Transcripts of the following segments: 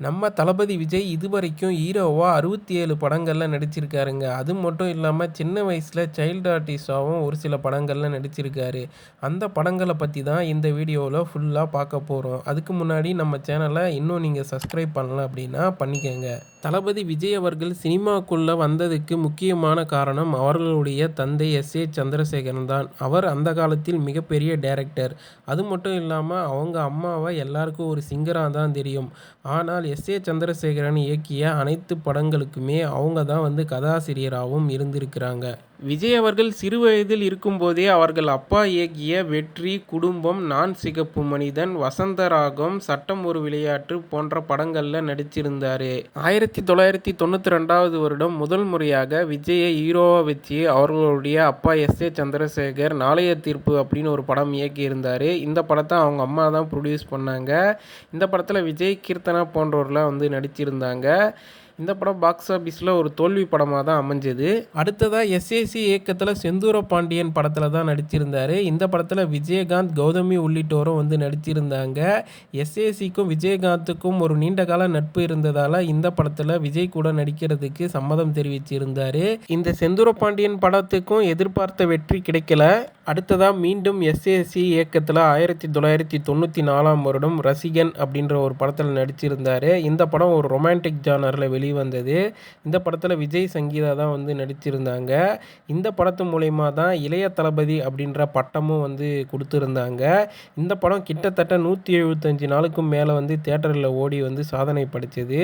நம்ம தளபதி விஜய் இதுவரைக்கும் ஹீரோவாக அறுபத்தி ஏழு படங்களில் நடிச்சிருக்காருங்க. அது மட்டும் இல்லாமல் சின்ன வயசில் சைல்டு ஆர்டிஸ்டாகவும் ஒரு சில படங்களில் நடிச்சிருக்காரு. அந்த படங்களை பற்றி தான் இந்த வீடியோவில் ஃபுல்லாக பார்க்க போகிறோம் அதுக்கு முன்னாடி நம்ம சேனலை இன்னும் நீங்கள் சப்ஸ்கிரைப் பண்ணலாம் அப்படின்னா பண்ணிக்கோங்க. தளபதி விஜய் அவர்கள் சினிமாக்குள்ளே வந்ததுக்கு முக்கியமான காரணம் அவர்களுடைய தந்தை எஸ். ஏ. சந்திரசேகரன் தான். அவர் அந்த காலத்தில் மிகப்பெரிய டைரக்டர் அது மட்டும் இல்லாமல் அவங்க அம்மாவை எல்லாருக்கும் ஒரு சிங்கராக தான் தெரியும். ஆனால் எஸ். ஏ. சந்திரசேகரன் இயக்கிய அனைத்து படங்களுக்குமே அவங்க தான் வந்து கதாசிரியராகவும் இருந்திருக்கிறாங்க. விஜய் அவர்கள் சிறு வயதில் இருக்கும்போதே அவர்கள் அப்பா இயக்கிய வெற்றி குடும்பம் நான் சிகப்பு மனிதன் வசந்தராகம் சட்டம் ஒரு விளையாட்டு போன்ற படங்களில் நடிச்சிருந்தார். ஆயிரத்தி தொள்ளாயிரத்தி தொண்ணூற்றி ரெண்டாவது வருடம் முதல் முறையாக விஜயை ஹீரோவாக வச்சு அவர்களுடைய அப்பா எஸ் ஏ சந்திரசேகர் நாளைய தீர்ப்பு அப்படின்னு ஒரு படம் இயக்கியிருந்தார். இந்த படத்தை அவங்க அம்மா தான் ப்ரொடியூஸ் பண்ணாங்க. இந்த படத்தில் விஜய் கீர்த்தனா போன்றவர்களாம் வந்து நடிச்சிருந்தாங்க. இந்த படம் பாக்ஸ் ஆஃபீஸில் ஒரு தோல்வி படமாக தான் அமைஞ்சது. அடுத்ததாக எஸ்ஏசி இயக்கத்தில் செந்தூர பாண்டியன் படத்தில் தான் நடிச்சிருந்தார். இந்த படத்தில் விஜயகாந்த் கௌதமி உள்ளிட்டோரும் வந்து நடிச்சிருந்தாங்க. எஸ்ஏசிக்கும் விஜயகாந்துக்கும் ஒரு நீண்ட கால நட்பு இருந்ததால் இந்த படத்தில் விஜய் கூட நடிக்கிறதுக்கு சம்மதம் தெரிவிச்சிருந்தார். இந்த செந்தூர பாண்டியன் படத்துக்கும் எதிர்பார்த்த வெற்றி கிடைக்கல. அடுத்ததாக மீண்டும் எஸ்ஏசி இயக்கத்தில் ஆயிரத்தி தொள்ளாயிரத்தி தொண்ணூற்றி நாலாம் வருடம் ரசிகன் அப்படின்ற ஒரு படத்தில் நடிச்சிருந்தார். இந்த படம் ஒரு ரொமான்டிக் ஜானரில் வெளி வெளிவந்தது. இந்த படத்தில் விஜய் சங்கீதா தான் வந்து நடித்திருந்தாங்க இந்த படத்து மூலயமா தான் இளைய தளபதி அப்படின்ற பட்டமும் வந்து கொடுத்துருந்தாங்க. இந்த படம் கிட்டத்தட்ட நூற்றி எழுபத்தஞ்சு நாளுக்கும் மேலே வந்து தேட்டரில் ஓடி வந்து சாதனை படித்தது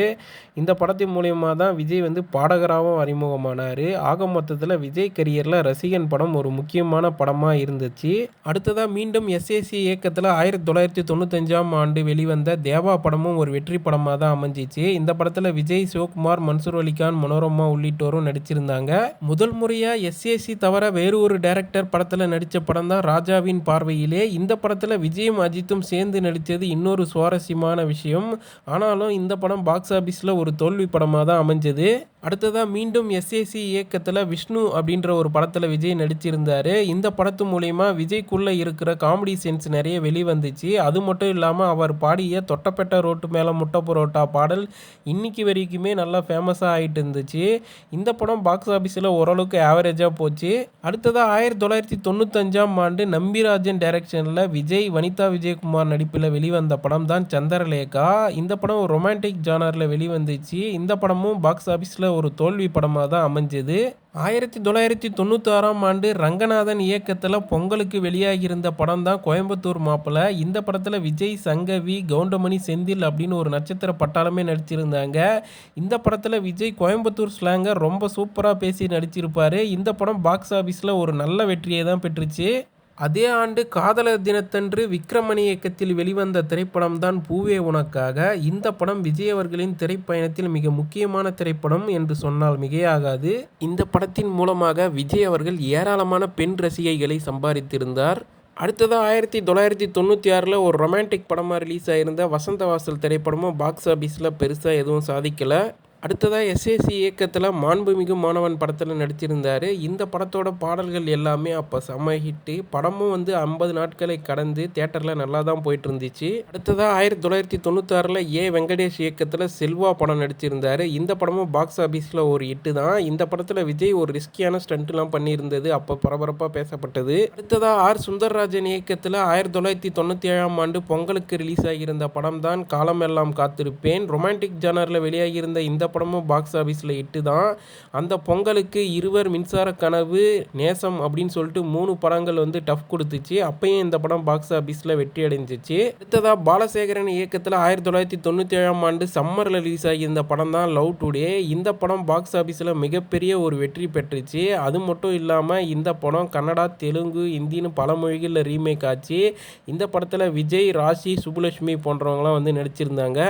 இந்த படத்தின் மூலயமா தான் விஜய் வந்து பாடகராகவும் அறிமுகமானார். ஆக மொத்தத்தில் விஜய் கரியரில் ரசிகன் படம் ஒரு முக்கியமான படமாக இருந்துச்சு. அடுத்ததாக மீண்டும் எஸ்ஏசி இயக்கத்தில் ஆயிரத்தி தொள்ளாயிரத்தி தொண்ணூத்தஞ்சாம் ஆண்டு வெளிவந்த தேவா படமும் ஒரு வெற்றி படமாக தான் அமைஞ்சிச்சு. இந்த படத்தில் விஜய் சிவகுமார் மன்சூர் அலிகான் மனோரமா உள்ளிட்டோரும் நடிச்சிருந்தாங்க. முதல் முறையாக எஸ்ஏசி தவிர வேறு ஒரு டைரக்டர் படத்தில் நடித்த படம் தான் ராஜாவின் பார்வையிலே. இந்த படத்தில் விஜயும் அஜித்தும் சேர்ந்து நடித்தது இன்னொரு சுவாரஸ்யமான விஷயம். ஆனாலும் இந்த படம் பாக்ஸ் ஆஃபீஸில் ஒரு தோல்வி படமாக தான் அமைஞ்சது. அடுத்ததாக மீண்டும் எஸ்ஏசி இயக்கத்தில் விஷ்ணு அப்படின்ற ஒரு படத்தில் விஜய் நடிச்சிருந்தார். இந்த படத்து மூலயமா விஜய்க்குள்ளே இருக்கிற காமெடி சென்ஸ் நிறைய வெளிவந்துச்சு. அது மட்டும் இல்லாமல் அவர் பாடிய தொட்டப்பெட்ட ரோட்டு மேலே முட்டை புரோட்டா பாடல் இன்றைக்கி வரைக்குமே நல்லா ஃபேமஸாக ஆகிட்டு இருந்துச்சு இந்த படம் பாக்ஸ் ஆஃபீஸில் ஓரளவுக்கு ஆவரேஜாக போச்சு. அடுத்ததாக ஆயிரத்தி தொள்ளாயிரத்தி தொண்ணூத்தஞ்சாம் ஆண்டு நம்பிராஜன் டைரக்ஷனில் விஜய் வனிதா விஜயகுமார் நடிப்பில் வெளிவந்த படம் தான் சந்திரலேகா. இந்த படம் ரொமான்டிக் ஜானரில் வெளிவந்துச்சு. இந்த படமும் பாக்ஸ் ஆஃபீஸில் ஒரு தோல்வி படமாக தான் அமைஞ்சது. ஆயிரத்தி தொள்ளாயிரத்தி தொண்ணூற்றி ஆறாம் ஆண்டு ரங்கநாதன் இயக்கத்தில் பொங்கலுக்கு வெளியாகியிருந்த படம் தான் கோயம்புத்தூர் மாப்பிள்ள இந்த படத்தில் விஜய் சங்கவி கவுண்டமணி செந்தில் அப்படின்னு ஒரு நட்சத்திர பட்டாளமே நடிச்சிருந்தாங்க. இந்த படத்தில் விஜய் கோயம்புத்தூர் ஸ்லாங்கை ரொம்ப சூப்பராக பேசி நடிச்சிருப்பார். இந்த படம் பாக்ஸ் ஆஃபீஸில் ஒரு நல்ல வெற்றியை தான் பெற்றுச்சு. அதே ஆண்டு காதலர் தினத்தன்று விக்ரமணி இயக்கத்தில் வெளிவந்த திரைப்படம்தான் பூவே உனக்காக. இந்த படம் விஜய் அவர்களின் திரைப்பயணத்தில் மிக முக்கியமான திரைப்படம் என்று சொன்னால் மிகையாகாது. இந்த படத்தின் மூலமாக விஜய் அவர்கள் ஏராளமான பெண் ரசிகைகளை சம்பாதித்திருந்தார். அடுத்ததாக ஆயிரத்தி தொள்ளாயிரத்தி தொண்ணூற்றி ஆறில் ஒரு ரொமான்டிக் படமாக ரிலீஸ் ஆகியிருந்த வசந்த வாசல் திரைப்படமும் பாக்ஸ் ஆஃபீஸில் பெருசாக எதுவும் சாதிக்கலை. அடுத்ததாக எஸ்ஏசி இயக்கத்தில் மாண்புமிகு மாணவன் படத்தில் நடிச்சிருந்தார். இந்த படத்தோட பாடல்கள் எல்லாமே அப்போ செம்ம ஹிட்டு படமும் வந்து ஐம்பது நாட்களை கடந்து தேட்டரில் நல்லா தான் போயிட்டு இருந்துச்சு அடுத்ததாக ஆயிரத்தி தொள்ளாயிரத்தி தொண்ணூத்தாறில் ஏ. வெங்கடேஷ் இயக்கத்தில் செல்வா படம் நடிச்சிருந்தார். இந்த படமும் பாக்ஸ் ஆஃபீஸில் ஒரு ஹிட்டு தான். இந்த படத்தில் விஜய் ஒரு ரிஸ்கியான ஸ்டண்ட்லாம் பண்ணியிருந்தது. அப்போ பரபரப்பாக பேசப்பட்டது. அடுத்ததாக ஆர். சுந்தர்ராஜன் இயக்கத்தில் ஆயிரத்தி தொள்ளாயிரத்தி தொண்ணூற்றி ஏழாம் ஆண்டு பொங்கலுக்கு ரிலீஸ் ஆகியிருந்த படம் தான் காலமெல்லாம் காத்திருப்பேன். ரொமான்டிக் ஜானரில் வெளியாகியிருந்த இந்த படமும் பாக்ஸ் ஆஃபீஸில் இட்டு தான் அந்த பொங்கலுக்கு இருவர் மின்சார கனவு நேசம் அப்படின்னு சொல்லிட்டு மூணு படங்கள் வந்து டஃப் கொடுத்துச்சு. அப்பயும் இந்த படம் பாக்ஸ் ஆஃபீஸில் வெற்றி அடைஞ்சிச்சு. அடுத்ததாக பாலசேகரன் இயக்கத்தில் ஆயிரத்தி தொள்ளாயிரத்தி தொண்ணூற்றி ஏழாம் ஆண்டு சம்மரில் ரிலீஸ் ஆகி இந்த படம் தான் லவ் டுடே இந்த படம் பாக்ஸ் ஆஃபீஸில் மிகப்பெரிய ஒரு வெற்றி பெற்றுச்சு. அது மட்டும் இல்லாமல் இந்த படம் கன்னடா தெலுங்கு இந்தின்னு பல மொழிகளில் ரீமேக் ஆச்சு. இந்த படத்தில் விஜய் ராசி சுப்புலட்சுமி போன்றவங்களாம் வந்து நடிச்சிருந்தாங்க.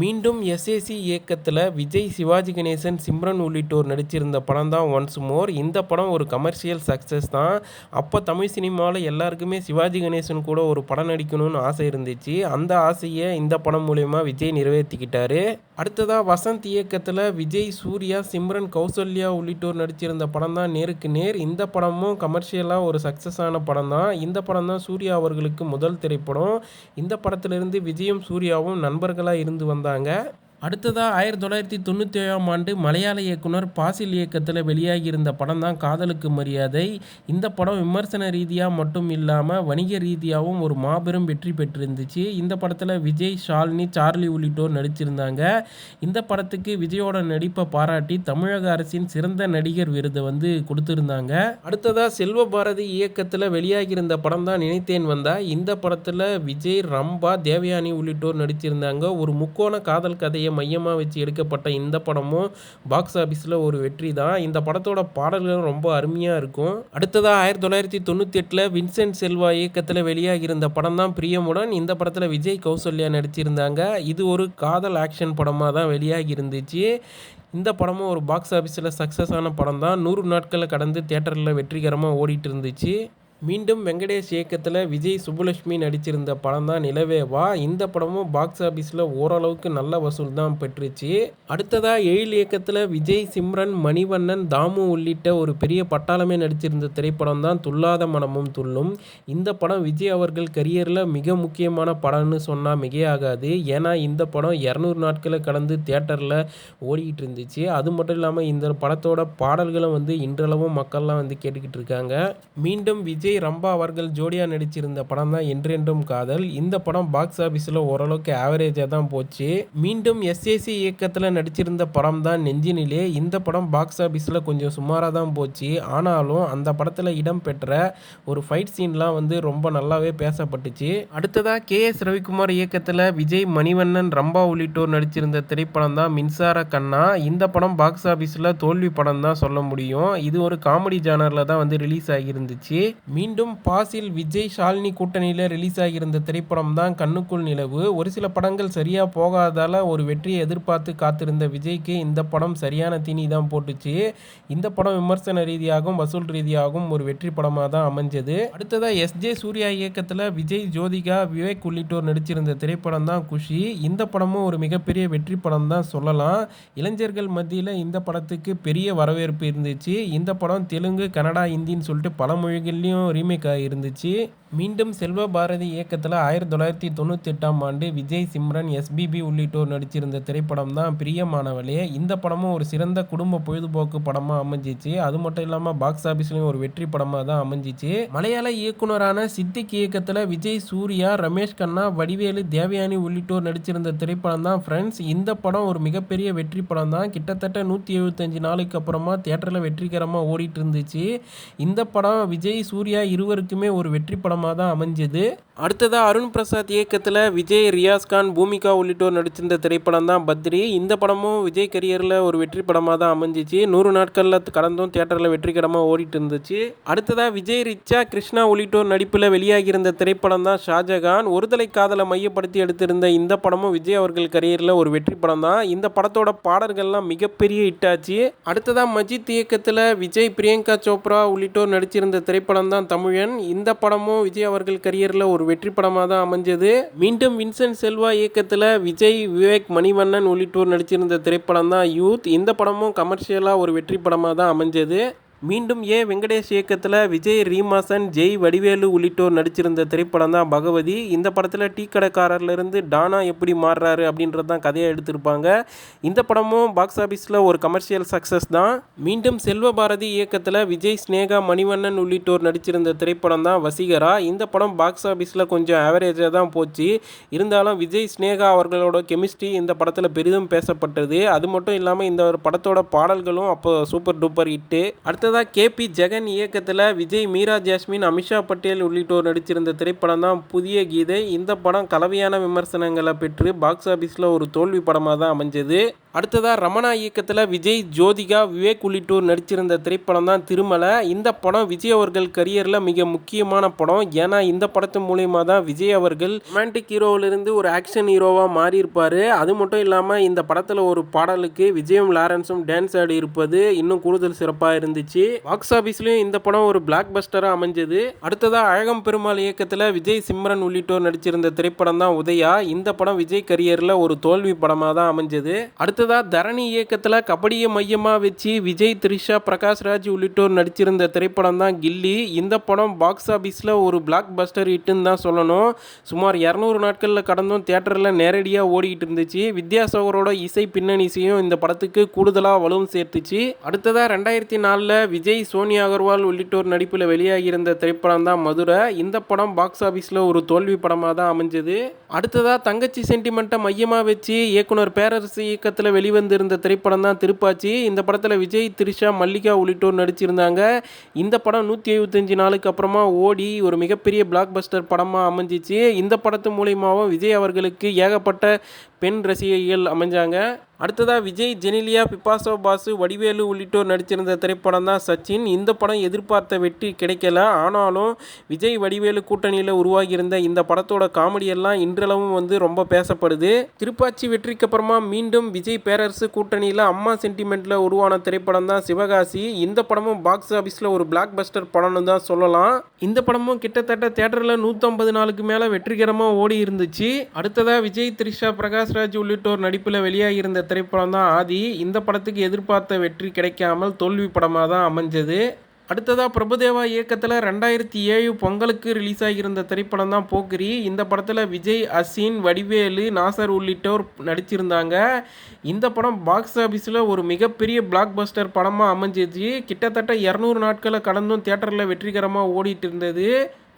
மீண்டும் எஸ்ஏசி இயக்கத்தில் விஜய் சிவாஜி கணேசன் சிம்ரன் உள்ளிட்டோர் நடிச்சிருந்த படம் தான் ஒன்ஸ் மோர் இந்த படம் ஒரு கமர்ஷியல் சக்ஸஸ் தான். அப்போ தமிழ் சினிமாவில் எல்லாருக்குமே சிவாஜி கணேசன் கூட ஒரு படம் நடிக்கணும்னு ஆசை இருந்துச்சு. அந்த ஆசையை இந்த படம் மூலயமா விஜய் நிறைவேற்றிக்கிட்டாரு அடுத்ததாக வசந்த் இயக்கத்தில் விஜய் சூர்யா சிம்ரன் கௌசல்யா உள்ளிட்டோர் நடிச்சிருந்த படம் தான் நேருக்கு நேர். இந்த படமும் கமர்ஷியலாக ஒரு சக்ஸஸான படம் தான் இந்த படம் தான் சூர்யா அவர்களுக்கு முதல் திரைப்படம். இந்த படத்திலிருந்து விஜயும் சூர்யாவும் நண்பர்களாக இருந்து வந்தாங்க. அடுத்ததாக ஆயிரத்தி தொள்ளாயிரத்தி தொண்ணூற்றி ஏழாம் ஆண்டு மலையாள இயக்குனர் பாசில் இயக்கத்தில் வெளியாகியிருந்த படம் தான் காதலுக்கு மரியாதை. இந்த படம் விமர்சன ரீதியாக மட்டும் இல்லாமல் வணிக ரீதியாகவும் ஒரு மாபெரும் வெற்றி பெற்றிருந்துச்சு. இந்த படத்தில் விஜய் ஷாலினி சார்லி உள்ளிட்டோர் நடிச்சிருந்தாங்க. இந்த படத்துக்கு விஜயோட நடிப்பை பாராட்டி தமிழக அரசின் சிறந்த நடிகர் விருதை வந்து கொடுத்துருந்தாங்க. அடுத்ததாக செல்வ பாரதி இயக்கத்தில் வெளியாகியிருந்த படம் தான் நினைத்தேன் வந்தா. இந்த படத்தில் விஜய் ரம்பா தேவயானி உள்ளிட்டோர் நடிச்சிருந்தாங்க. ஒரு முக்கோண காதல் கதையை மையமாக வச்சு எடுக்கப்பட்ட இந்த படமும் பாக்ஸ் ஆஃபீஸில் ஒரு வெற்றி தான். இந்த படத்தோட பாடல்களும் ரொம்ப அருமையாக இருக்கும். அடுத்ததாக ஆயிரத்தி தொள்ளாயிரத்தி தொண்ணூற்றி எட்டில் வின்சென்ட் செல்வா இயக்கத்தில் வெளியாகியிருந்த படம் தான் பிரியமுடன். இந்த படத்தில் விஜய் கௌசல்யா நடிச்சிருந்தாங்க. இது ஒரு காதல் ஆக்ஷன் படமாக தான் வெளியாகி இருந்துச்சு இந்த படமும் ஒரு பாக்ஸ் ஆஃபீஸில் சக்ஸஸான படம் தான். நூறு நாட்களை கடந்து தேட்டரில் வெற்றிகரமாக ஓடிட்டு இருந்துச்சு. மீண்டும் வெங்கடேஷ் இயக்கத்தில் விஜய் சுப்புலட்சுமி நடிச்சிருந்த படம் தான் நிலவேவா இந்த படமும் பாக்ஸ் ஆஃபீஸில் ஓரளவுக்கு நல்ல வசூல் தான் பெற்றுச்சு. அடுத்ததாக எழில் இயக்கத்தில் விஜய் சிம்ரன் மணிவண்ணன் தாமு உள்ளிட்ட ஒரு பெரிய பட்டாளமே நடிச்சிருந்த திரைப்படம் தான் துல்லாத மனமும் துள்ளும். இந்த படம் விஜய் அவர்கள் கரியரில் மிக முக்கியமான படம்னு சொன்னால் மிகையாகாது ஏன்னா இந்த படம் இரநூறு நாட்களை கடந்து தேட்டரில் ஓடிக்கிட்டு இருந்துச்சு அது மட்டும் இல்லாமல் இந்த படத்தோட பாடல்களும் வந்து இன்றளவும் மக்கள்லாம் வந்து கேட்டுக்கிட்டு இருக்காங்க மீண்டும் விஜய் விஜய் ரம்பா அவர்கள் ஜோடியாக நடிச்சிருந்த படம் தான் என்றென்றும் காதல். இந்த படம் பாக்ஸ் ஆஃபீஸில் ஓரளவுக்கு ஆவரேஜாக தான் போச்சு. மீண்டும் எஸ்ஏசி இயக்கத்தில் நடிச்சிருந்த படம் தான் நெஞ்சினிலே. இந்த படம் பாக்ஸ் ஆஃபீஸில் கொஞ்சம் சுமாராக தான் போச்சு. ஆனாலும் அந்த படத்தில் இடம்பெற்ற ஒரு ஃபைட் சீன்லாம் வந்து ரொம்ப நல்லாவே பேசப்பட்டுச்சு. அடுத்ததாக கே எஸ் ரவிக்குமார் இயக்கத்தில் விஜய் மணிவண்ணன் ரம்பா உள்ளிட்டோர் நடிச்சிருந்த திரைப்படம் தான் மின்சார கண்ணா. இந்த படம் பாக்ஸ் ஆஃபீஸில் தோல்வி படம் தான் சொல்ல முடியும். இது ஒரு காமெடி ஜானரில் தான் வந்து ரிலீஸ் ஆகியிருந்துச்சு. மீண்டும் பாசில் விஜய் ஷாலினி கூட்டணியில் ரிலீஸ் ஆகியிருந்த திரைப்படம் தான் கண்ணுக்குள் நிலவு. ஒரு சில படங்கள் சரியாக போகாதால ஒரு வெற்றியை எதிர்பார்த்து காத்திருந்த விஜய்க்கு இந்த படம் சரியான தீனி தான் போட்டுச்சு. இந்த படம் விமர்சன ரீதியாகவும் வசூல் ரீதியாகவும் ஒரு வெற்றி படமாக தான் அமைஞ்சது அடுத்ததாக எஸ்ஜே சூர்யா இயக்கத்தில் விஜய் ஜோதிகா விவேக் உள்ளிட்டோர் நடிச்சிருந்த திரைப்படம் தான் குஷி. இந்த படமும் ஒரு மிகப்பெரிய வெற்றி படம் தான் சொல்லலாம். இளைஞர்கள் மத்தியில் இந்த படத்துக்கு பெரிய வரவேற்பு இருந்துச்சு. இந்த படம் தெலுங்கு கன்னடா ஹிந்தின்னு சொல்லிட்டு பல மொழிகள்லையும் ரீமேக் ஆகியிருந்துச்சு மீண்டும் செல்வ பாரதி இயக்கத்தில் ஆயிரத்தி தொள்ளாயிரத்தி தொண்ணூற்றி எட்டாம் ஆண்டு விஜய் சிம்ரன் எஸ்பிபி உள்ளிட்டோர் நடிச்சிருந்த திரைப்படம் தான் பிரியமானவளே. இந்த படமும் ஒரு சிறந்த குடும்ப பொழுதுபோக்கு படமாக அமைஞ்சிச்சு. அது மட்டும் இல்லாமல் பாக்ஸ் ஆஃபீஸ்லையும் ஒரு வெற்றி படமாக தான் அமைஞ்சிச்சு. மலையாள இயக்குனரான சித்திக் இயக்கத்தில் விஜய் சூர்யா ரமேஷ் கண்ணா வடிவேலு தேவயானி உள்ளிட்டோர் நடிச்சிருந்த திரைப்படம் தான் ஃப்ரெண்ட்ஸ் இந்த படம் ஒரு மிகப்பெரிய வெற்றி படம் தான். கிட்டத்தட்ட நூற்றி எழுபத்தஞ்சு நாளுக்கு அப்புறமா தேட்டரில் வெற்றிகரமாக ஓடிட்டு இருந்துச்சு. இந்த படம் விஜய் சூர்யா இருவருக்குமே ஒரு வெற்றி படமாக தான் அமைஞ்சது. அடுத்ததாக அருண் பிரசாத் இயக்கத்தில் விஜய் ரியாஸ்கான் பூமிகா உள்ளிட்டோர் நடிச்சிருந்த திரைப்படம் தான் பத்ரி. இந்த படமும் விஜய் கரியரில் ஒரு வெற்றி படமாக தான் அமைஞ்சிச்சு. நூறு நாட்களில் கடந்தும் தேட்டரில் வெற்றிகரமாக ஓடிட்டு இருந்துச்சு அடுத்ததாக விஜய் ரிச்சா கிருஷ்ணா உள்ளிட்டோர் நடிப்பில் வெளியாகியிருந்த திரைப்படம் தான் ஷாஜகான். ஒருதலை காதலை மையப்படுத்தி எடுத்திருந்த இந்த படமும் விஜய் அவர்கள் கரியரில் ஒரு வெற்றி படம் தான் இந்த படத்தோட பாடல்கள்லாம் மிகப்பெரிய ஹிட்டாச்சு அடுத்ததாக மஜித் இயக்கத்தில் விஜய் பிரியங்கா சோப்ரா உள்ளிட்டோர் நடிச்சிருந்த திரைப்படம் தான் தமிழன். இந்த படமும் விஜய் அவர்கள் கரியரில் ஒரு வெற்றி படமாக தான் அமைஞ்சது. மீண்டும் வின்சென்ட் செல்வா இயக்கத்தில் விஜய் விவேக் மணிவண்ணன் உள்ளிட்டோர் நடிச்சிருந்த திரைப்படம் தான் யூத். இந்த படமும் கமர்ஷியலாக ஒரு வெற்றி படமாக தான் அமைஞ்சது. மீண்டும் ஏ வெங்கடேஷ் இயக்கத்தில் விஜய் ரீமாசன் ஜெய் வடிவேலு உள்ளிட்டோர் நடிச்சிருந்த திரைப்படம் தான் பகவதி. இந்த படத்தில் டீ கடைக்காரர்லேருந்து டானா எப்படி மாறுறாரு அப்படின்றது தான் கதையை எடுத்திருப்பாங்க. இந்த படமும் பாக்ஸ் ஆஃபீஸில் ஒரு கமர்ஷியல் சக்ஸஸ் தான். மீண்டும் செல்வ பாரதி இயக்கத்தில் விஜய் ஸ்னேகா மணிவண்ணன் உள்ளிட்டோர் நடிச்சிருந்த திரைப்படம் தான் வசீகரா. இந்த படம் பாக்ஸ் ஆஃபீஸில் கொஞ்சம் ஆவரேஜாக தான் போச்சு. இருந்தாலும் விஜய் ஸ்னேகா அவர்களோட கெமிஸ்ட்ரி இந்த படத்தில் பெரிதும் பேசப்பட்டது. அது மட்டும் இல்லாமல் இந்த ஒரு படத்தோட பாடல்களும் அப்போ சூப்பர் டூப்பர் ஹிட்டு அடுத்த அடுத்ததாக கேபி ஜெகன் இயக்கத்தில் விஜய் மீரா ஜாஸ்மின் அமிஷா பட்டேல் உள்ளிட்டோர் நடிச்சிருந்த திரைப்படம் தான் புதிய கீதை. இந்த படம் கலவையான விமர்சனங்களை பெற்று பாக்ஸ் ஆஃபீஸில் ஒரு தோல்வி படமாக தான் அமைஞ்சது. அடுத்ததாக ரமணா இயக்கத்தில் விஜய் ஜோதிகா விவேக் உள்ளிட்டோர் நடிச்சிருந்த திரைப்படம் தான் திருமலை. இந்த படம் விஜய் அவர்கள் கரியரில் மிக முக்கியமான படம். ஏன்னா இந்த படத்து மூலயமா தான் விஜய் அவர்கள் ரொமான்டிக் ஹீரோவிலிருந்து ஒரு ஆக்ஷன் ஹீரோவாக மாறியிருப்பார். அது மட்டும் இல்லாமல் இந்த படத்தில் ஒரு பாடலுக்கு விஜயும் லாரன்ஸும் டான்ஸ் ஆடி இருப்பது இன்னும் கூடுதல் சிறப்பாக இருந்துச்சு. பாக்ஸ் ஆஃபீஸ்லையும் இந்த படம் ஒரு பிளாக் பஸ்டராக அமைஞ்சது. அடுத்ததாக அழகம் பெருமாள் இயக்கத்தில் விஜய் சிம்ரன் உள்ளிட்டோர் நடிச்சிருந்த திரைப்படம் தான் உதயா. இந்த படம் விஜய் கரியரில் ஒரு தோல்வி படமாக தான் அமைஞ்சது. அடுத்தது அடுத்ததாக தரணி இயக்கத்தில் கபடியை மையமாக வச்சு விஜய் த்ரிஷா பிரகாஷ்ராஜ் உள்ளிட்டோர் நடிச்சிருந்த திரைப்படம் தான் கில்லி. இந்த படம் பாக்ஸ் ஆஃபீஸில் ஒரு பிளாக் பஸ்டர் ஹிட்டுன்னு தான் சொல்லணும். சுமார் இரநூறு நாட்களில் கடந்தும் தேட்டரில் நேரடியாக ஓடிக்கிட்டு இருந்துச்சு. வித்யாசாகரோட இசை பின்னணிசையும் இந்த படத்துக்கு கூடுதலாக வலுவும் சேர்த்துச்சு. அடுத்ததாக ரெண்டாயிரத்தி நாலில் விஜய் சோனியா அகர்வால் உள்ளிட்டோர் நடிப்பில் வெளியாகியிருந்த திரைப்படம் தான் மதுரை. இந்த படம் பாக்ஸ் ஆஃபீஸில் ஒரு தோல்வி படமாக தான் அமைஞ்சது. அடுத்ததாக தங்கச்சி சென்டிமெண்ட்டை மையமாக வச்சு இயக்குனர் பேரரசு இயக்கத்தில் வெளிவந்திருந்த திரைப்படம் தான் திருப்பாச்சி. இந்த படத்தில் விஜய் த்ரிஷா மல்லிகா உள்ளிட்டோர் நடிச்சிருந்தாங்க. இந்த படம் நூற்றி எழுபத்தஞ்சு நாளுக்கு அப்புறமா ஓடி ஒரு மிகப்பெரிய பிளாக் பஸ்டர் படமாக அமைஞ்சிச்சு. இந்த படத்து மூலியமாகவும் விஜய் அவர்களுக்கு ஏகப்பட்ட பெண் ரசிகைகள் அமைஞ்சாங்க. அடுத்ததாக விஜய் ஜெனிலியா பிபாசோ பாசு வடிவேலு உள்ளிட்டோர் நடிச்சிருந்த திரைப்படம் தான் சச்சின். இந்த படம் எதிர்பார்த்த வெற்றி கிடைக்கல. ஆனாலும் விஜய் வடிவேலு கூட்டணியில் உருவாகியிருந்த இந்த படத்தோட காமெடியெல்லாம் இன்றளவும் வந்து ரொம்ப பேசப்படுது. திருப்பாச்சி வெற்றிக்கு அப்புறமா மீண்டும் விஜய் பேரரசு கூட்டணியில் அம்மா சென்டிமெண்ட்டில் உருவான திரைப்படம் தான் சிவகாசி. இந்த படமும் பாக்ஸ் ஆஃபீஸில் ஒரு பிளாக் பஸ்டர் படம்னு தான் சொல்லலாம். இந்த படமும் கிட்டத்தட்ட தேட்டரில் நூற்றம்பது நாளுக்கு மேலே வெற்றிகரமாக ஓடி இருந்துச்சு அடுத்ததாக விஜய் த்ரிஷா பிரகாஷ்ராஜ் உள்ளிட்டோர் நடிப்பில் வெளியாகியிருந்த திரைப்படம் தான் ஆதி. இந்த படத்துக்கு எதிர்பார்த்த வெற்றி கிடைக்காமல் தோல்வி படமாக தான் அமைஞ்சது. அடுத்ததாக பிரபுதேவா இயக்கத்தில் ரெண்டாயிரத்தி ஏழு பொங்கலுக்கு ரிலீஸ் ஆகியிருந்த திரைப்படம் தான் போக்கிரி. இந்த படத்தில் விஜய் அசின் வடிவேலு நாசர் உள்ளிட்டோர் நடிச்சிருந்தாங்க. இந்த படம் பாக்ஸ் ஆஃபீஸில் ஒரு மிகப்பெரிய பிளாக் பஸ்டர் படமாக அமைஞ்சிச்சு கிட்டத்தட்ட இரநூறு நாட்களை கடந்தும் தேட்டரில் வெற்றிகரமாக ஓடிட்டு இருந்தது.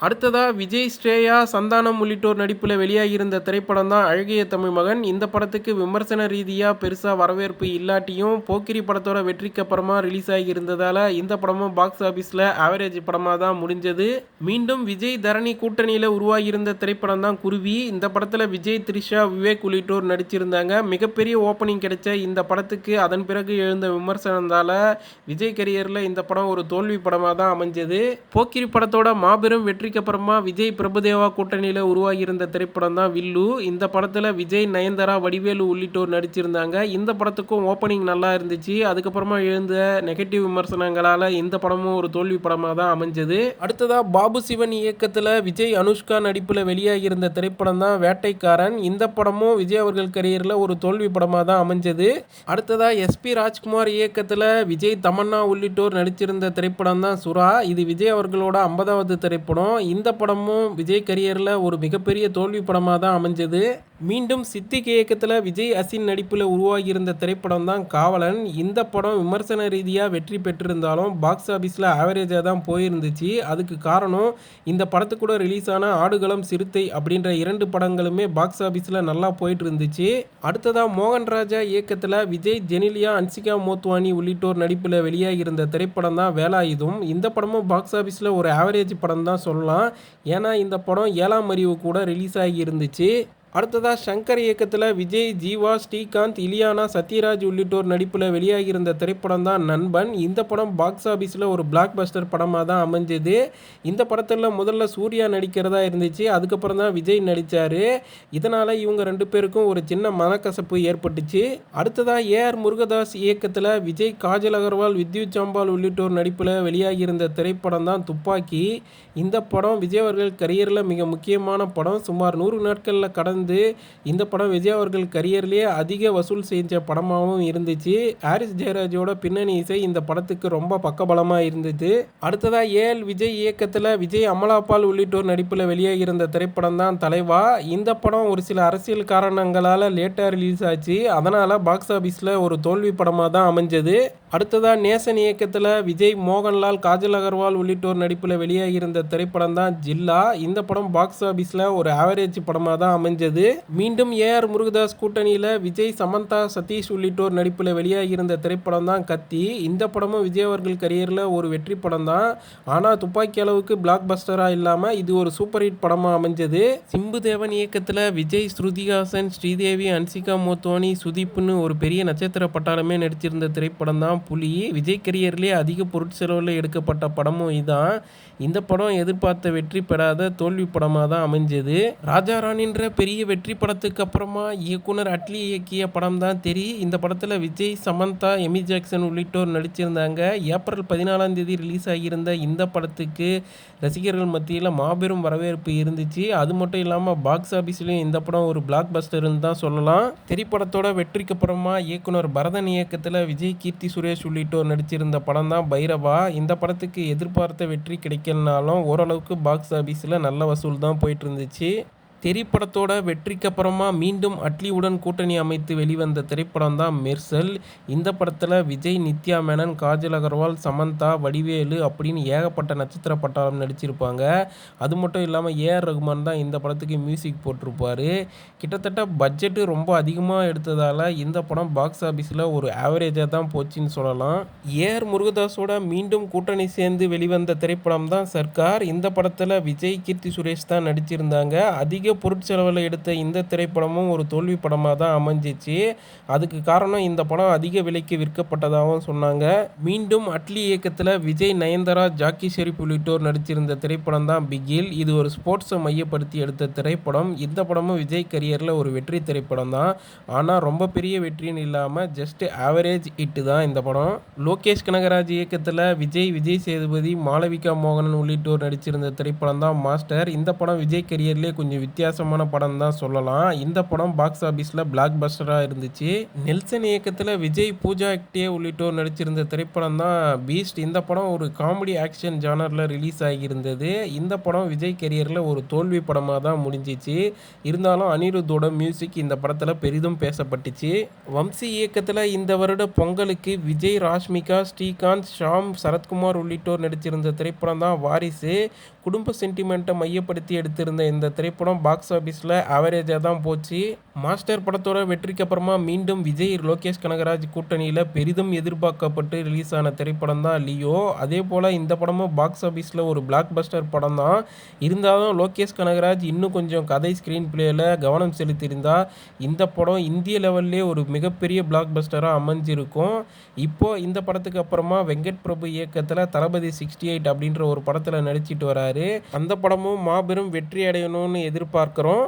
அடுத்ததாக விஜய் ஸ்ரேயா சந்தானம் உள்ளிட்டோர் நடிப்பில் வெளியாகியிருந்த திரைப்படம் தான் அழகிய தமிழ் மகன். இந்த படத்துக்கு விமர்சன ரீதியாக பெருசாக வரவேற்பு இல்லாட்டியும் போக்கிரி படத்தோட வெற்றிக்கு அப்புறமா ரிலீஸ் ஆகியிருந்ததால் இந்த படமும் பாக்ஸ் ஆஃபீஸில் ஆவரேஜ் படமாக தான் முடிஞ்சது. மீண்டும் விஜய் தரணி கூட்டணியில் உருவாகியிருந்த திரைப்படம் தான் குருவி. இந்த படத்தில் விஜய் த்ரிஷா விவேக் உள்ளிட்டோர் நடிச்சிருந்தாங்க. மிகப்பெரிய ஓப்பனிங் கிடைச்ச இந்த படத்துக்கு அதன் பிறகு எழுந்த விமர்சனத்தால் விஜய் கரியரில் இந்த படம் ஒரு தோல்வி படமாக தான் அமைஞ்சது. போக்கிரி படத்தோட மாபெரும் வெற்றி வெற்றிக்கு அப்புறமா விஜய் பிரபுதேவா கூட்டணியில் உருவாகியிருந்த திரைப்படம் தான் வில்லு. இந்த படத்தில் விஜய் நயன்தாரா வடிவேலு உள்ளிட்டோர் நடிச்சிருந்தாங்க. இந்த படத்துக்கும் ஓப்பனிங் நல்லா இருந்துச்சு. அதுக்கப்புறமா எழுந்த நெகட்டிவ் விமர்சனங்களால் இந்த படமும் ஒரு தோல்வி படமாக தான் அமைஞ்சது. அடுத்ததாக பாபு சிவன் இயக்கத்தில் விஜய் அனுஷ்கா நடிப்பில் வெளியாகியிருந்த திரைப்படம் தான் வேட்டைக்காரன். இந்த படமும் விஜய் அவர்கள் கரியரில் ஒரு தோல்வி படமாக தான் அமைஞ்சது அடுத்ததாக எஸ்பி ராஜ்குமார் இயக்கத்தில் விஜய் தமன்னா உள்ளிட்டோர் நடிச்சிருந்த திரைப்படம் தான் சுறா. இது விஜய் அவர்களோட ஐம்பதாவது திரைப்படம். இந்த படமும் விஜய் கரியரில் ஒரு மிகப்பெரிய தோல்வி படமாக தான் அமைஞ்சது. மீண்டும் சித்திக் இயக்கத்தில் விஜய் அசின் நடிப்பில் உருவாகியிருந்த திரைப்படம் தான் காவலன். இந்த படம் விமர்சன ரீதியாக வெற்றி பெற்றிருந்தாலும் பாக்ஸ் ஆஃபீஸில் ஆவரேஜாக தான் போயிருந்துச்சு. அதுக்கு காரணம் இந்த படத்து கூட ரிலீஸ் ஆன ஆடுகளம் சிறுத்தை அப்படின்ற இரண்டு படங்களுமே பாக்ஸ் ஆஃபீஸில் நல்லா போயிட்டு இருந்துச்சு அடுத்ததாக மோகன் ராஜா இயக்கத்தில் விஜய் ஜெனிலியா அன்சிகா மோத்வானி உள்ளிட்டோர் நடிப்பில் வெளியாகியிருந்த திரைப்படம் தான் வேலாயுதம். இந்த படமும் பாக்ஸ் ஆஃபீஸில் ஒரு ஆவரேஜ் படம் தான் சொல்லலாம். ஏன்னா இந்த படம் ஏழாம் அறிவு கூட ரிலீஸ் ஆகி இருந்துச்சு. அடுத்ததாக சங்கர் இயக்கத்தில் விஜய் ஜீவா ஸ்ரீகாந்த் இலியானா சத்யராஜ் உள்ளிட்டோர் நடிப்பில் வெளியாகியிருந்த திரைப்படம் தான் நண்பன். இந்த படம் பாக்ஸ் ஆஃபீஸில் ஒரு பிளாக் பஸ்டர் படமாக தான் அமைஞ்சது. இந்த படத்தில் முதல்ல சூர்யா நடிக்கிறதா இருந்துச்சு அதுக்கப்புறம் தான் விஜய் நடித்தார் இதனால் இவங்க ரெண்டு பேருக்கும் ஒரு சின்ன மனக்கசப்பு ஏற்பட்டுச்சு. அடுத்ததாக ஏஆர் முருகதாஸ் இயக்கத்தில் விஜய் காஜல் அகர்வால் வித்யுத் சாம்பால் உள்ளிட்டோர் நடிப்பில் வெளியாகியிருந்த திரைப்படம் தான் துப்பாக்கி. இந்த படம் விஜய் அவர்கள் கரியரில் மிக முக்கியமான படம். சுமார் நூறு நாட்களில் கடந்த வந்து இந்த படம் விஜய் அவர்கள் கரியர்லேயே அதிக வசூல் செஞ்ச படமாகவும் இருந்துச்சு. ஹாரிஸ் ஜெயராஜோட பின்னணி இசை இந்த படத்துக்கு ரொம்ப பக்கபலமாக இருந்தது அடுத்ததாக ஏஎல் விஜய் இயக்கத்தில் விஜய் அமலாபால் உள்ளிட்டோர் நடிப்பில் வெளியாகியிருந்த திரைப்படம் தான் தலைவா. இந்த படம் ஒரு சில அரசியல் காரணங்களால் லேட்டாக ரிலீஸ் ஆச்சு. அதனால் பாக்ஸ் ஆஃபீஸில் ஒரு தோல்வி படமாக தான் அமைஞ்சது. அடுத்ததாக நேசன் இயக்கத்தில் விஜய் மோகன்லால் காஜல் அகர்வால் உள்ளிட்டோர் நடிப்பில் வெளியாகியிருந்த திரைப்படம் தான் ஜில்லா. இந்த படம் பாக்ஸ் ஆஃபீஸில் ஒரு ஆவரேஜ் படமாக தான் அமைஞ்சது. மீண்டும் ஏஆர் முருகதாஸ் கூட்டணியில் விஜய் சமந்தா சதீஷ் உள்ளிட்டோர் நடிப்பில் வெளியாகியிருந்த திரைப்படம் தான் கத்தி. இந்த படமும் விஜய் அவர்கள் கரியரில் ஒரு வெற்றி படம் தான் ஆனால் துப்பாக்கி அளவுக்கு பிளாக் பஸ்டராக இல்லாமல் இது ஒரு சூப்பர் ஹிட் படமாக அமைஞ்சது. சிம்பு தேவன் இயக்கத்தில் விஜய் ஸ்ருதிஹாசன் ஸ்ரீதேவி அன்சிகா மோத்வானி சுதீப்னு ஒரு பெரிய நட்சத்திர பட்டாளமே நடிச்சிருந்த திரைப்படம் தான் புலி. விஜய் கரியர்லேயே அதிக பொருட்செலவில் எடுக்கப்பட்ட படமும் இதான். இந்த படம் எதிர்பார்த்த வெற்றி பெறாத தோல்வி படமாக தான் அமைஞ்சது. ராஜா ராணின்ற பெரிய மிகப்பெரிய வெற்றி படத்துக்கு அப்புறமா இயக்குனர் அட்லி இயக்கிய படம் தான் தெரி. இந்த படத்தில் விஜய் சமந்தா எமி. ஜாக்சன் உள்ளிட்டோர் நடிச்சிருந்தாங்க. ஏப்ரல் பதினாலாம் தேதி ரிலீஸ் ஆகியிருந்த இந்த படத்துக்கு ரசிகர்கள் மத்தியில் மாபெரும் வரவேற்பு இருந்துச்சு. அது மட்டும் இல்லாமல் பாக்ஸ் ஆஃபீஸ்லேயும் இந்த படம் ஒரு பிளாக் பஸ்டர்னு தான் சொல்லலாம். திரைப்படத்தோட வெற்றிக்கு அப்புறமா இயக்குனர் பரதன் இயக்கத்தில் விஜய் கீர்த்தி சுரேஷ் உள்ளிட்டோர் நடிச்சிருந்த படம் தான் பைரவா. இந்த படத்துக்கு எதிர்பார்த்த வெற்றி கிடைக்கலனாலும் ஓரளவுக்கு பாக்ஸ் ஆஃபீஸில் நல்ல வசூல் தான் போயிட்டு இருந்துச்சு. திரைப்படத்தோட வெற்றிக்கு அப்புறமா மீண்டும் அட்லியுடன் கூட்டணி அமைத்து வெளிவந்த திரைப்படம் தான் மெர்சல். இந்த படத்தில் விஜய் நித்யா மேனன் காஜல் அகர்வால் சமந்தா வடிவேலு அப்படின்னு ஏகப்பட்ட நட்சத்திர பட்டாளம் நடிச்சிருப்பாங்க. அது மட்டும் இல்லாமல் ஏஆர் ரகுமான் தான் இந்த படத்துக்கு மியூசிக் போட்டிருப்பார். கிட்டத்தட்ட பட்ஜெட்டு ரொம்ப அதிகமாக எடுத்ததால் இந்த படம் பாக்ஸ் ஆஃபீஸில் ஒரு ஆவரேஜாக தான் போச்சுன்னு சொல்லலாம். ஏஆர் முருகதாஸோட மீண்டும் கூட்டணி சேர்ந்து வெளிவந்த திரைப்படம் தான் சர்க்கார் இந்த படத்தில் விஜய் கீர்த்தி சுரேஷ் தான் நடிச்சிருந்தாங்க. அதிக பொருட்செலவில் எடுத்த இந்த திரைப்படமும் ஒரு தோல்வி படமாக தான் அமைஞ்சிச்சு. அதுக்கு காரணம் இந்த படம் அதிக விலைக்கு விற்கப்பட்டதாகவும் சொன்னாங்க. மீண்டும் அட்லி இயக்கத்தில் விஜய் நயன்தாரா ஜாக்கி ஷெரீப் உள்ளிட்டோர் நடிச்சிருந்த திரைப்படம் தான் பிகில். இது ஒரு ஸ்போர்ட்ஸை மையப்படுத்தி எடுத்த திரைப்படம். இந்த படமும் விஜய் கரியரில் ஒரு வெற்றி திரைப்படம் தான். ஆனால் ரொம்ப பெரிய வெற்றின்னு இல்லாமல் ஜஸ்ட் ஆவரேஜ் ஹிட்டு தான் இந்த படம். லோகேஷ் கனகராஜ் இயக்கத்தில் விஜய் விஜய் சேதுபதி மாளவிகா மோகனன் உள்ளிட்டோர் நடிச்சிருந்த திரைப்படம் தான் மாஸ்டர். இந்த படம் விஜய் கரியர்லேயே கொஞ்சம் வித்தியாசமான படம் தான் சொல்லலாம். இந்த படம் பாக்ஸ் ஆஃபீஸில் பிளாக் பஸ்டராக இருந்துச்சு. நெல்சன் இயக்கத்தில் விஜய் பூஜா ஆக்டே உள்ளிட்டோர் நடிச்சிருந்த திரைப்படம் தான் பீஸ்ட் இந்த படம் ஒரு காமெடி ஆக்ஷன் ஜானரில் ரிலீஸ் ஆகியிருந்தது. இந்த படம் விஜய் கெரியரில் ஒரு தோல்வி படமாக தான் முடிஞ்சிச்சு. இருந்தாலும் அனிருத்தோட மியூசிக் இந்த படத்தில் பெரிதும் பேசப்பட்டுச்சு. வம்சி இயக்கத்தில் இந்த வருட பொங்கலுக்கு விஜய் ராஷ்மிகா ஸ்ரீகாந்த் ஷாம் சரத்குமார் உள்ளிட்டோர் நடிச்சிருந்த திரைப்படம் தான் வாரிசு. குடும்ப சென்டிமெண்ட்டை மையப்படுத்தி எடுத்திருந்த இந்த திரைப்படம் பாக்ஸ் ஆஃபீஸில் ஆவரேஜாக தான் போச்சு. மாஸ்டர் படத்தோட வெற்றிக்கு அப்புறமா மீண்டும் விஜய் லோகேஷ் கனகராஜ் கூட்டணியில் பெரிதும் எதிர்பார்க்கப்பட்டு ரிலீஸ் ஆன திரைப்படம் தான் லியோ. அதே போல் இந்த படமும் பாக்ஸ் ஆஃபீஸில் ஒரு பிளாக் பஸ்டர் படம் தான். இருந்தாலும் லோகேஷ் கனகராஜ் இன்னும் கொஞ்சம் கதை ஸ்க்ரீன் பிளேயில் கவனம் செலுத்தியிருந்தால் இந்த படம் இந்திய லெவல்லே ஒரு மிகப்பெரிய பிளாக் பஸ்டராக அமைஞ்சிருக்கும். இப்போது இந்த படத்துக்கு அப்புறமா வெங்கட் பிரபு இயக்கத்தில் தளபதி சிக்ஸ்டி எயிட் அப்படின்ற ஒரு படத்தில் நடிச்சிட்டு வராரு. அந்த படமும் மாபெரும் வெற்றி அடையணும்னு எதிர்பார்க்குறோம்.